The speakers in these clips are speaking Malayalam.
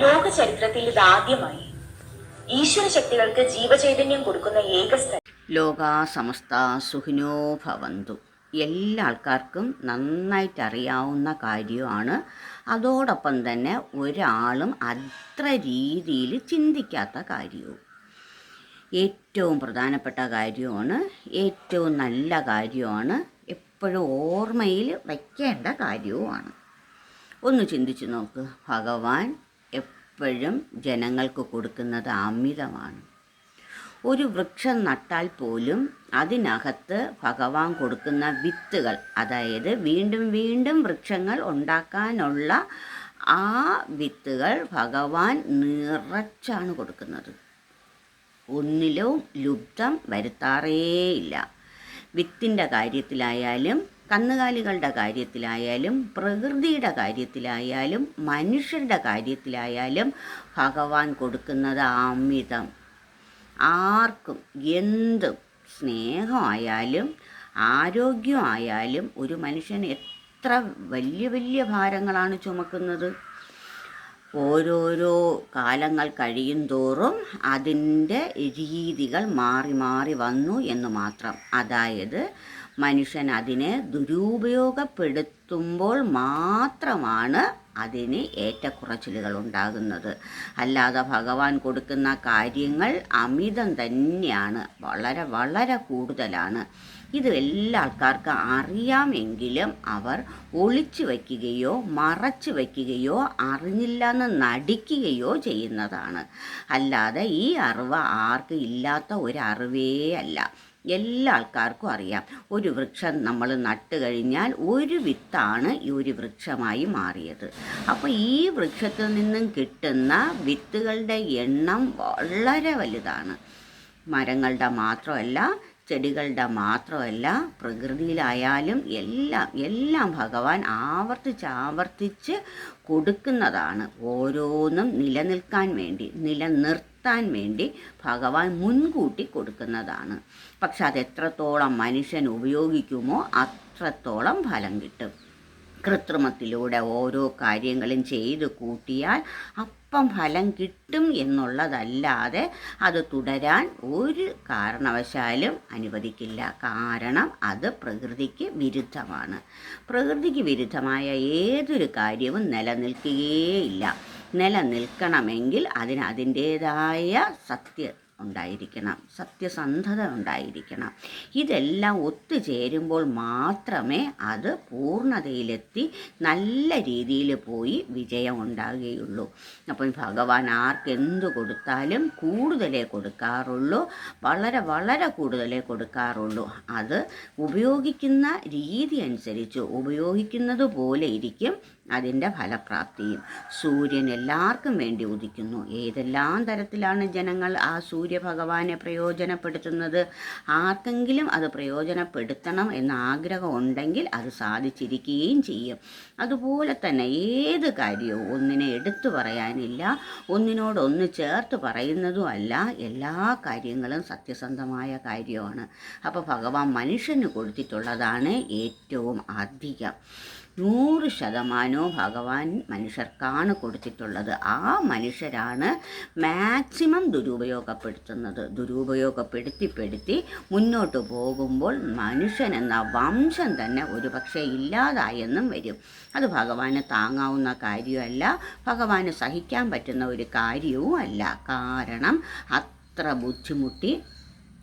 ലോക ചരിത്രത്തിൽ ഇതാദ്യമായി ഈശ്വര ശക്തികൾക്ക് ജീവചൈതന്യം കൊടുക്കുന്ന ഏക സ്ഥലം. ലോക സമസ്ത സുഖിനോ ഭവന്തു. എല്ലാ ആൾക്കാർക്കും നന്നായിട്ട് അറിയാവുന്ന കാര്യമാണ്. അതോടൊപ്പം തന്നെ ഒരാളും അത്ര രീതിയിൽ ചിന്തിക്കാത്ത കാര്യവും. ഏറ്റവും പ്രധാനപ്പെട്ട കാര്യമാണ് ഏറ്റവും നല്ല കാര്യമാണ് എപ്പോഴും ഓർമ്മയിൽ വയ്ക്കേണ്ട കാര്യവുമാണ്. ഒന്ന് ചിന്തിച്ചു നോക്ക്. ഭഗവാൻ എപ്പോഴും ജനങ്ങൾക്ക് കൊടുക്കുന്നത് അമിതമാണ്. ഒരു വൃക്ഷം നട്ടാൽ പോലും അതിനകത്ത് ഭഗവാൻ കൊടുക്കുന്ന വിത്തുകൾ അതായത് വീണ്ടും വീണ്ടും വൃക്ഷങ്ങൾ ഉണ്ടാക്കാനുള്ള ആ വിത്തുകൾ ഭഗവാൻ നിറച്ചാണ് കൊടുക്കുന്നത്. ഒന്നിലും ലുബ്ധം വരുത്താറേയില്ല. വിത്തിന്റെ കാര്യത്തിലായാലും കന്നുകാലികളുടെ കാര്യത്തിലായാലും പ്രകൃതിയുടെ കാര്യത്തിലായാലും മനുഷ്യരുടെ കാര്യത്തിലായാലും ഭഗവാൻ കൊടുക്കുന്നത് അമിതം. ആർക്കും എന്തും സ്നേഹമായാലും ആരോഗ്യമായാലും ഒരു മനുഷ്യൻ എത്ര വലിയ വലിയ ഭാരങ്ങളാണ് ചുമക്കുന്നത്. ഓരോരോ കാലങ്ങൾ കഴിയും തോറും അതിന്റെ രീതികൾ മാറി മാറി വന്നു എന്ന് മാത്രം. അതായത് മനുഷ്യൻ അതിനെ ദുരുപയോഗപ്പെടുത്തുമ്പോൾ മാത്രമാണ് അതിന് ഏറ്റക്കുറച്ചിലുകൾ ഉണ്ടാകുന്നത് അല്ലാതെ ഭഗവാൻ കൊടുക്കുന്ന കാര്യങ്ങൾ അമിതം തന്നെയാണ്. വളരെ വളരെ കൂടുതലാണ്. ഇത് എല്ലാ ആൾക്കാർക്കും അറിയാമെങ്കിലും അവർ ഒളിച്ചു വയ്ക്കുകയോ മറച്ചു വയ്ക്കുകയോ അറിഞ്ഞില്ലെന്ന് നടിക്കുകയോ ചെയ്യുന്നതാണ്. അല്ലാതെ ഈ അറിവ് ആർക്കും ഇല്ലാത്ത ഒരു അല്ല. എല്ലാ ആൾക്കാർക്കും അറിയാം. ഒരു വൃക്ഷം നമ്മൾ നട്ട് കഴിഞ്ഞാൽ ഒരു വിത്താണ് ഈ ഒരു വൃക്ഷമായി മാറിയത്. അപ്പോൾ ഈ വൃക്ഷത്തിൽ നിന്നും കിട്ടുന്ന വിത്തുകളുടെ എണ്ണം വളരെ വലുതാണ്. മരങ്ങളുടെ മാത്രമല്ല ചെടികളുടെ മാത്രമല്ല പ്രകൃതിയിലായാലും എല്ലാം എല്ലാം ഭഗവാൻ ആവർത്തിച്ച് ആവർത്തിച്ച് കൊടുക്കുന്നതാണ് ഓരോന്നും നിലനിൽക്കാൻ വേണ്ടി നിലനിർത്താൻ വേണ്ടി ഭഗവാൻ മുൻകൂട്ടി കൊടുക്കുന്നതാണ്. പക്ഷെ അതെത്രത്തോളം മനുഷ്യൻ ഉപയോഗിക്കുമോ അത്രത്തോളം ഫലം കിട്ടും. കൃത്രിമത്തിലൂടെ ഓരോ കാര്യങ്ങളും ചെയ്ത് കൂട്ടിയാൽ അപ്പം ഫലം കിട്ടും എന്നുള്ളതല്ലാതെ അത് തുടരാൻ ഒരു കാരണവശാലും അനുവദിക്കില്ല. കാരണം അത് പ്രകൃതിക്ക് വിരുദ്ധമാണ്. പ്രകൃതിക്ക് വിരുദ്ധമായ ഏതൊരു കാര്യവും നിലനിൽക്കുകയേയില്ല. നിലനിൽക്കണമെങ്കിൽ അതിന് അതിന്റേതായ സത്യ ഉണ്ടായിരിക്കണം സത്യസന്ധത ഉണ്ടായിരിക്കണം. ഇതെല്ലാം ഒത്തുചേരുമ്പോൾ മാത്രമേ അത് പൂർണതയിലെത്തി നല്ല രീതിയിൽ പോയി വിജയം ഉണ്ടാകുകയുള്ളൂ. അപ്പം ഭഗവാൻ ആർക്കെന്ത് കൊടുത്താലും കൂടുതലേ കൊടുക്കാറുള്ളൂ വളരെ വളരെ കൂടുതലേ കൊടുക്കാറുള്ളൂ. അത് ഉപയോഗിക്കുന്ന രീതി അനുസരിച്ച് ഉപയോഗിക്കുന്നത് പോലെ ഇരിക്കും. അതിന്റെ ഫലപ്രാപ്തിയും സൂര്യൻ എല്ലാവർക്കും വേണ്ടി ഉദിക്കുന്നു. ഏതെല്ലാം തരത്തിലാണ് ജനങ്ങൾ ആ സൂര്യഭഗവാനെ പ്രയോജനപ്പെടുത്തുന്നത്? ആർക്കെങ്കിലും അത് പ്രയോജനപ്പെടുത്തണം എന്ന ആഗ്രഹം ഉണ്ടെങ്കിൽ അത് സാധിച്ചിരിക്കുകയും ചെയ്യും. അതുപോലെ തന്നെ ഏത് കാര്യവും ഒന്നിനെ എടുത്തു പറയാനില്ല ഒന്നിനോടൊന്ന് ചേർത്ത് പറയുന്നതും അല്ല. എല്ലാ കാര്യങ്ങളും സത്യസന്ധമായ കാര്യമാണ്. അപ്പോൾ ഭഗവാൻ മനുഷ്യന് കൊടുത്തിട്ടുള്ളതാണ് ഏറ്റവും അധികം. നൂറ് ശതമാനവും ഭഗവാൻ മനുഷ്യർക്കാണ് കൊടുത്തിട്ടുള്ളത്. ആ മനുഷ്യരാണ് മാക്സിമം ദുരുപയോഗപ്പെടുത്തുന്നത്. ദുരുപയോഗപ്പെടുത്തിപ്പെടുത്തി മുന്നോട്ട് പോകുമ്പോൾ മനുഷ്യൻ എന്ന വംശം തന്നെ ഒരു പക്ഷേ ഇല്ലാതായെന്നും വരും. അത് ഭഗവാന് താങ്ങാവുന്ന കാര്യമല്ല ഭഗവാന് സഹിക്കാൻ പറ്റുന്ന ഒരു കാര്യവും അല്ല കാരണം അത്ര ബുദ്ധിമുട്ടി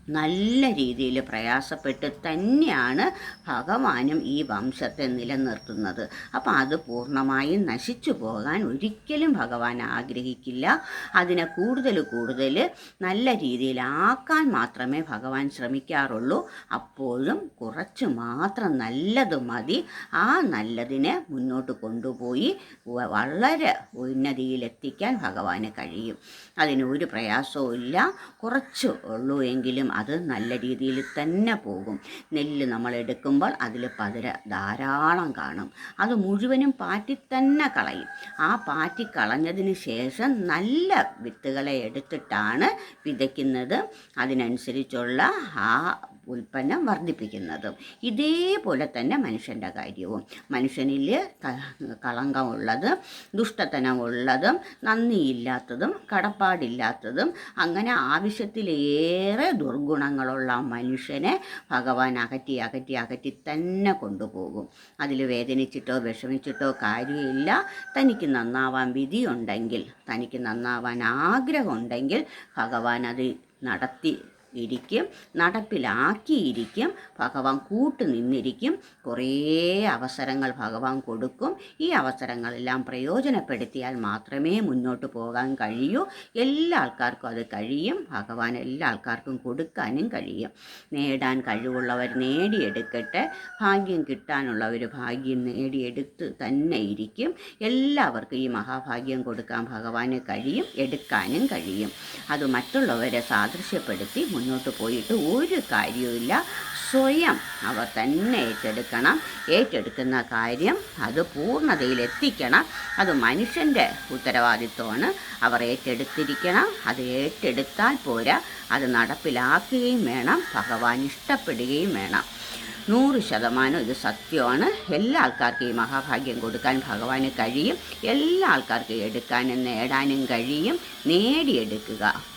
നല്ല രീതിയിൽ പ്രയാസപ്പെട്ട് തന്നെയാണ് ഭഗവാനും ഈ വംശത്തെ നിലനിർത്തുന്നത്. അപ്പം അത് പൂർണമായും നശിച്ചു പോകാൻ ഒരിക്കലും ഭഗവാൻ ആഗ്രഹിക്കില്ല. അതിനെ കൂടുതൽ കൂടുതൽ നല്ല രീതിയിലാക്കാൻ മാത്രമേ ഭഗവാൻ ശ്രമിക്കാറുള്ളൂ. അപ്പോഴും കുറച്ച് മാത്രം നല്ലത് മതി. ആ നല്ലതിനെ മുന്നോട്ട് കൊണ്ടുപോയി വളരെ ഉന്നതിയിലെത്തിക്കാൻ ഭഗവാന് കഴിയും. അതിന് ഒരു പ്രയാസവും ഇല്ല കുറച്ച് ഉള്ളൂ എങ്കിലും അത് നല്ല രീതിയിൽ തന്നെ പോകും. നെല്ല് നമ്മൾ എടുക്കുമ്പോൾ അതിൽ പതിര ധാരാളം കാണും. അത് മുഴുവനും പാറ്റി തന്നെ കളയും. ആ പാറ്റി കളഞ്ഞതിന് ശേഷം നല്ല വിത്തുകളെ എടുത്തിട്ടാണ് വിതയ്ക്കുന്നത്. അതിനനുസരിച്ചുള്ള ആ ഉൽപ്പന്നം വർദ്ധിപ്പിക്കുന്നതും. ഇതേപോലെ തന്നെ മനുഷ്യന്റെ കാര്യവും. മനുഷ്യനിൽ കളങ്കമുള്ളത് ദുഷ്ടത്തനമുള്ളതും നന്ദിയില്ലാത്തതും കടപ്പാടില്ലാത്തതും അങ്ങനെ ആവശ്യത്തിലേറെ ദുർഗുണങ്ങളുള്ള മനുഷ്യനെ ഭഗവാൻ അകറ്റി അകറ്റി അകറ്റി തന്നെ കൊണ്ടുപോകും. അതിൽ വേദനിച്ചിട്ടോ വിഷമിച്ചിട്ടോ കാര്യമില്ല. തനിക്ക് നന്നാവാൻ വിധിയുണ്ടെങ്കിൽ തനിക്ക് നന്നാവാൻ ആഗ്രഹമുണ്ടെങ്കിൽ ഭഗവാൻ അത് നടത്തി ഇരിക്കും നടപ്പിലാക്കിയിരിക്കും ഭഗവാൻ കൂട്ടു നിന്നിരിക്കും കുറേ അവസരങ്ങൾ ഭഗവാൻ കൊടുക്കും. ഈ അവസരങ്ങളെല്ലാം പ്രയോജനപ്പെടുത്തിയാൽ മാത്രമേ മുന്നോട്ട് പോകാൻ കഴിയൂ. എല്ലാ ആൾക്കാർക്കും അത് കഴിയും. ഭഗവാൻ എല്ലാ ആൾക്കാർക്കും കൊടുക്കാനും കഴിയും. നേടാൻ കഴിവുള്ളവർ നേടിയെടുക്കട്ടെ. ഭാഗ്യം കിട്ടാനുള്ളവർ ഭാഗ്യം നേടിയെടുത്ത് തന്നെ ഇരിക്കും. എല്ലാവർക്കും ഈ മഹാഭാഗ്യം കൊടുക്കാൻ ഭഗവാന് കഴിയും എടുക്കാനും കഴിയും. അത് മറ്റുള്ളവരെ സാദൃശ്യപ്പെടുത്തി മുന്നോട്ട് പോയിട്ട് ഒരു കാര്യവുമില്ല. സ്വയം അവർ തന്നെ ഏറ്റെടുക്കണം. ഏറ്റെടുക്കുന്ന കാര്യം അത് പൂർണതയിൽ എത്തിക്കണം. അത് മനുഷ്യന്റെ ഉത്തരവാദിത്വമാണ്. അവർ ഏറ്റെടുത്തിരിക്കണം. അത് ഏറ്റെടുത്താൽ പോരാ. അത് നടപ്പിലാക്കുകയും വേണം. ഭഗവാൻ ഇഷ്ടപ്പെടുകയും വേണം. നൂറ് ശതമാനം ഇത് സത്യമാണ്. എല്ലാ ആൾക്കാർക്കും ഈ മഹാഭാഗ്യം കൊടുക്കാൻ ഭഗവാന് കഴിയും. എല്ലാ ആൾക്കാർക്കും എടുക്കാനും നേടാനും കഴിയും. നേടിയെടുക്കുക.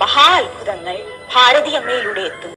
മഹാ അത്ഭുതങ്ങൾ ഭാരതീയമ്മയിലൂടെ എത്തുന്നു.